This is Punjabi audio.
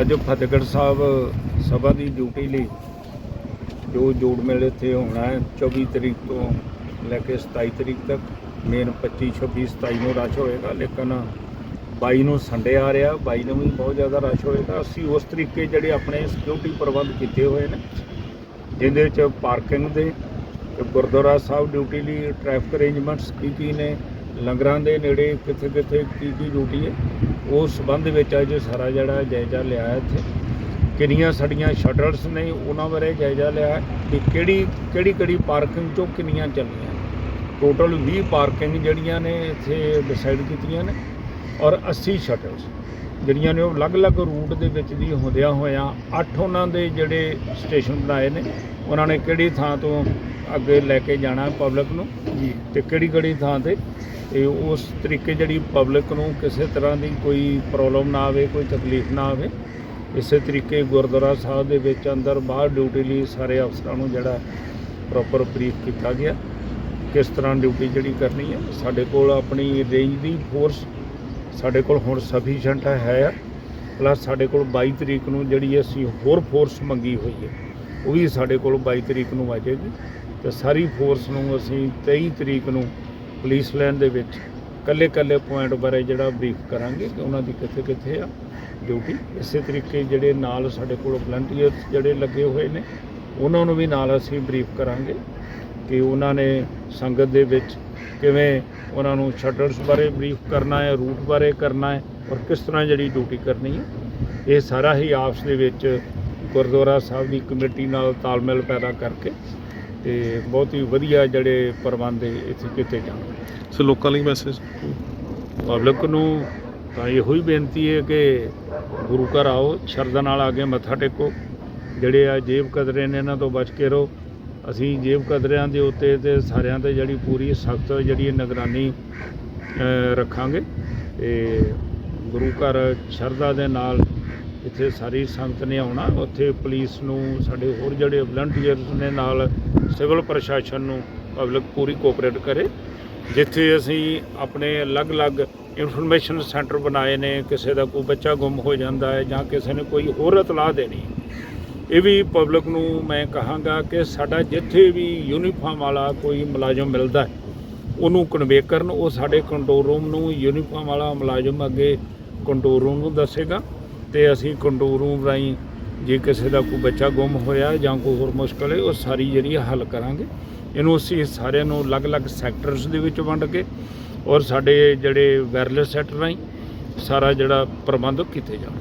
ਅੱਜ ਫਤਿਹਗੜ੍ਹ ਸਾਹਿਬ ਸਭਾ ਦੀ ਡਿਊਟੀ ਲਈ ਜੋ ਜੋੜ ਮੇਲ ਇੱਥੇ ਹੋਣਾ ਹੈ 24 ਤਰੀਕ ਤੋਂ ਲੈ ਕੇ 27 ਤਰੀਕ ਤੱਕ, ਮੇਨ 25 26 27 ਨੂੰ ਰਸ਼ ਹੋਏਗਾ, ਲੇਕਿਨ 22 ਨੂੰ ਸੰਡੇ ਆ ਰਿਹਾ 22 ਨੂੰ ਵੀ ਬਹੁਤ ਜ਼ਿਆਦਾ ਰਸ਼ ਹੋਏਗਾ। ਅਸੀਂ ਉਸ ਤਰੀਕੇ ਜਿਹੜੇ ਆਪਣੇ ਸਿਕਿਉਰਿਟੀ ਪ੍ਰਬੰਧ ਕੀਤੇ ਹੋਏ ਨੇ, ਜਿਹਦੇ ਵਿੱਚ ਪਾਰਕਿੰਗ ਦੇ ਗੁਰਦੁਆਰਾ ਸਾਹਿਬ ਡਿਊਟੀ ਲਈ ਟ੍ਰੈਫਿਕ ਅਰੇਂਜਮੈਂਟਸ ਕੀ ਕੀ ਨੇ, ਲੰਗਰਾਂ ਦੇ ਨੇੜੇ ਕਿੱਥੇ ਕਿੱਥੇ ਕੀ ਕੀ ਡਿਊਟੀ ਹੈ ਉਸ ਸੰਬੰਧ ਵਿੱਚ ਅੱਜ ਸਾਰਾ ਜਿਹੜਾ ਜਾਇਜ਼ਾ ਲਿਆ ਇੱਥੇ। ਕਿੰਨੀਆਂ ਸਾਡੀਆਂ ਸ਼ਟਲਸ ਨੇ, ਉਹਨਾਂ ਬਾਰੇ ਜਾਇਜ਼ਾ ਲਿਆ ਕਿ ਕਿਹੜੀ ਕਿਹੜੀ ਕਿਹੜੀ ਪਾਰਕਿੰਗ ਚੋਂ ਕਿੰਨੀਆਂ ਚੱਲੀਆਂ। ਟੋਟਲ 20 ਪਾਰਕਿੰਗ ਜਿਹੜੀਆਂ ਨੇ ਇੱਥੇ ਡਿਸਾਈਡ ਕੀਤੀਆਂ ਨੇ ਔਰ 80 ਸ਼ਟਲਸ ਜਿਹੜੀਆਂ ਨੇ ਉਹ ਅਲੱਗ-ਅਲੱਗ ਰੂਟ ਦੇ ਵਿੱਚ ਦੀ ਹੁੰਦਿਆਂ ਹੋਇਆਂ ਅੱਠ ਉਹਨਾਂ ਦੇ ਜਿਹੜੇ ਸਟੇਸ਼ਨ ਬਣਾਏ ਨੇ। ਉਹਨਾਂ ਨੇ ਕਿਹੜੀ ਥਾਂ ਤੋਂ ਅੱਗੇ ਲੈ ਕੇ ਜਾਣਾ ਪਬਲਿਕ ਨੂੰ ਜੀ। ਤੇ ਕਿਹੜੀ ਕਿਹੜੀ ਥਾਂ ਤੇ? ਤੇ ਉਸ ਤਰੀਕੇ ਜਿਹੜੀ ਪਬਲਿਕ ਨੂੰ ਕਿਸੇ ਤਰ੍ਹਾਂ ਦੀ ਕੋਈ ਪ੍ਰੋਬਲਮ ਨਾ ਆਵੇ ਕੋਈ ਤਕਲੀਫ ਨਾ ਆਵੇ ਇਸੇ ਤਰੀਕੇ ਗੁਰਦੁਆਰਾ ਸਾਹਿਬ ਦੇ ਵਿੱਚ ਅੰਦਰ ਬਾਹਰ ਡਿਊਟੀ ਲਈ ਸਾਰੇ ਅਫਸਰਾਂ ਨੂੰ ਜਿਹੜਾ ਪ੍ਰੋਪਰ ਬਰੀਫ ਕੀਤਾ ਗਿਆ। ਕਿਸ ਤਰ੍ਹਾਂ ਡਿਊਟੀ ਜਿਹੜੀ ਕਰਨੀ ਹੈ ਸਾਡੇ ਕੋਲ ਆਪਣੀ ਰੇਂਜ ਦੀ ਫੋਰਸ ਸਾਡੇ ਕੋਲ ਹੁਣ ਸਫੀਸ਼ੀਐਂਟ ਹੈ ਪਲੱਸ ਸਾਡੇ ਕੋਲ 22 ਤਰੀਕ ਨੂੰ ਜਿਹੜੀ ਅਸੀਂ ਹੋਰ ਫੋਰਸ ਮੰਗੀ ਹੋਈ ਹੈ। ਉਹ ਵੀ ਸਾਡੇ ਕੋਲ 22 ਤਰੀਕ ਨੂੰ ਆ ਜਾਏਗੀ। ਤੇ ਸਾਰੀ ਫੋਰਸ ਨੂੰ ਅਸੀਂ 23 ਤਰੀਕ ਨੂੰ ਪੁਲਿਸ ਲਾਈਨ ਦੇ ਵਿੱਚ ਕੱਲੇ ਕੱਲੇ ਪੁਆਇੰਟ ਬਾਰੇ ਜਿਹੜਾ ਬਰੀਫ ਕਰਾਂਗੇ ਕਿ ਉਹਨਾਂ ਦੀ ਕਿੱਥੇ ਕਿੱਥੇ ਆ ਡਿਊਟੀ ਇਸੇ ਤਰੀਕੇ ਜਿਹੜੇ ਨਾਲ ਸਾਡੇ ਕੋਲ ਵਲੰਟੀਅਰਸ ਜਿਹੜੇ ਲੱਗੇ ਹੋਏ ਨੇ, ਉਹਨਾਂ ਨੂੰ ਵੀ ਨਾਲ ਅਸੀਂ ਬਰੀਫ ਕਰਾਂਗੇ ਕਿ ਉਹਨਾਂ ਨੇ ਸੰਗਤ ਦੇ ਵਿੱਚ ਕਿਵੇਂ ਉਹਨਾਂ ਨੂੰ ਸ਼ਟਰਸ ਬਾਰੇ ਬਰੀਫ ਕਰਨਾ ਹੈ ਰੂਟ ਬਾਰੇ ਕਰਨਾ ਹੈ ਔਰ ਕਿਸ ਤਰ੍ਹਾਂ ਜਿਹੜੀ ਡਿਊਟੀ ਕਰਨੀ ਹੈ। ਇਹ ਸਾਰਾ ਹੀ ਆਪਸ ਦੇ ਵਿੱਚ ਗੁਰਦੁਆਰਾ ਸਾਹਿਬ ਦੀ ਕਮੇਟੀ ਨਾਲ ਤਾਲਮੇਲ ਪੈਦਾ ਕਰਕੇ ਤੇ ਬਹੁਤ ਹੀ ਵਧੀਆ ਜਿਹੜੇ ਪ੍ਰਬੰਧ ਇੱਥੇ ਕੀਤੇ ਜਾਣ। ਸੋ ਲੋਕਾਂ ਲਈ ਮੈਸੇਜ ਪਬਲਿਕ ਨੂੰ ਤਾਂ ਇਹੋ ਹੀ ਬੇਨਤੀ ਹੈ ਕਿ ਗੁਰੂ ਘਰ ਆਓ ਸ਼ਰਧਾ ਨਾਲ ਆ ਕੇ ਮੱਥਾ ਟੇਕੋ। ਜਿਹੜੇ ਆ ਜੇਬ ਕਦਰੇ ਨੇ ਇਹਨਾਂ ਤੋਂ ਬਚ ਕੇ ਰਹੋ। ਅਸੀਂ ਜੇਬ ਕਦਰਿਆਂ ਦੇ ਉੱਤੇ ਤੇ ਸਾਰਿਆਂ ਤੇ ਜਿਹੜੀ ਪੂਰੀ ਸਖਤ ਜਿਹੜੀ ਨਿਗਰਾਨੀ ਰੱਖਾਂਗੇ ਤੇ ਗੁਰੂ ਘਰ ਸ਼ਰਧਾ ਦੇ ਨਾਲ ਇੱਥੇ ਸਾਰੀ ਸੰਗਤ ਨੇ ਆਉਣਾ। ਉੱਥੇ ਪੁਲਿਸ ਨੂੰ, ਸਾਡੇ ਹੋਰ ਜਿਹੜੇ ਵਲੰਟੀਅਰਸ ਨੇ ਨਾਲ ਸਿਵਲ ਪ੍ਰਸ਼ਾਸਨ ਨੂੰ ਪਬਲਿਕ ਪੂਰੀ ਕੋਆਪਰੇਟ ਕਰੇ। ਜਿੱਥੇ ਅਸੀਂ ਆਪਣੇ ਅਲੱਗ-ਅਲੱਗ ਇਨਫੋਰਮੇਸ਼ਨ ਸੈਂਟਰ ਬਣਾਏ ਨੇ। ਕਿਸੇ ਦਾ ਕੋਈ ਬੱਚਾ ਗੁੰਮ ਹੋ ਜਾਂਦਾ ਹੈ ਜਾਂ ਕਿਸੇ ਨੇ ਕੋਈ ਹੋਰ ਇਤਲਾਹ ਦੇਣੀ ਹੈ। ਇਹ ਵੀ ਪਬਲਿਕ ਨੂੰ ਮੈਂ ਕਹਾਂਗਾ ਕਿ ਸਾਡਾ ਜਿੱਥੇ ਵੀ ਯੂਨੀਫਾਰਮ ਵਾਲਾ ਕੋਈ ਮੁਲਾਜ਼ਮ ਮਿਲਦਾ ਹੈ, ਉਹਨੂੰ ਕਨਵੇ ਕਰਨ। ਉਹ ਸਾਡੇ ਕੰਟਰੋਲ ਰੂਮ ਨੂੰ ਯੂਨੀਫਾਰਮ ਵਾਲਾ ਮੁਲਾਜ਼ਮ ਅੱਗੇ ਕੰਟਰੋਲ ਰੂਮ ਨੂੰ ਦੱਸੇਗਾ। ਤੇ ਅਸੀਂ ਕੰਟਰੋਲ ਰੂਮ ਰਾਹੀਂ ਜੇ ਕਿਸੇ ਦਾ ਕੋਈ ਬੱਚਾ ਗੁੰਮ ਹੋਇਆ ਜਾਂ ਕੋਈ ਹੋਰ ਮੁਸ਼ਕਲ ਹੈ, ਉਹ ਸਾਰੀ ਜਿਹੜੀ ਹੱਲ ਕਰਾਂਗੇ। ਇਹਨੂੰ ਅਸੀਂ ਸਾਰਿਆਂ ਨੂੰ ਅਲੱਗ-ਅਲੱਗ ਸੈਕਟਰਸ ਦੇ ਵਿੱਚ ਵੰਡ ਕੇ ਔਰ ਸਾਡੇ ਜਿਹੜੇ ਵਾਇਰਲੈਸ ਸੈਕਟਰ ਰਾਹੀਂ ਸਾਰਾ ਜਿਹੜਾ ਪ੍ਰਬੰਧ ਕੀਤੇ ਜਾਣ